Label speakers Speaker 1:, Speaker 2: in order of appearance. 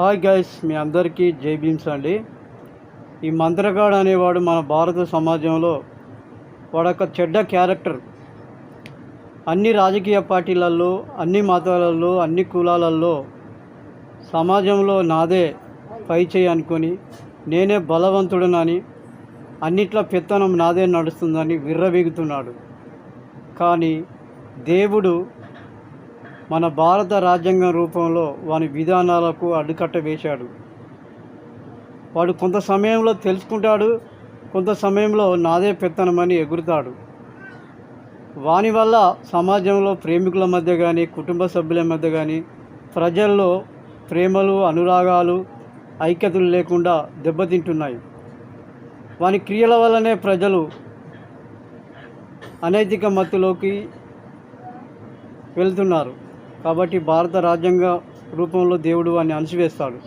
Speaker 1: Hi guys మీ అందరికీ జై భీమ్స్ అండి. ఈ మంత్రగాడు అనేవాడు మన భారత సమాజంలో వాడొక చెడ్డ క్యారెక్టర్. అన్ని రాజకీయ పార్టీలలో అన్ని మతాలలో అన్ని కులాలలో సమాజంలో నాదే పై చేయి అనుకొని నేనే బలవంతుడనని అన్నిట్లో పెత్తనం నాదే నడుస్తుందని విర్రవీగుతున్నాడు. కానీ దేవుడు మన భారత రాజ్యాంగం రూపంలో వాని విధానాలకు అడ్డుకట్ట వేశాడు. వాడు కొంత సమయంలో తెలుసుకుంటాడు కొంత సమయంలో నాదే పెత్తనమని ఎగురుతాడు. వాని వల్ల సమాజంలో ప్రేమికుల మధ్య కానీ కుటుంబ సభ్యుల మధ్య కానీ ప్రజల్లో ప్రేమలు అనురాగాలు ఐక్యతలు లేకుండా దెబ్బతింటున్నాయి. వాని క్రియల వల్లనే ప్రజలు అనైతిక మత్తులోకి వెళ్తున్నారు. కాబట్టి భారత రాజ్యాంగ రూపంలో దేవుడు అని అణిచివేస్తాడు.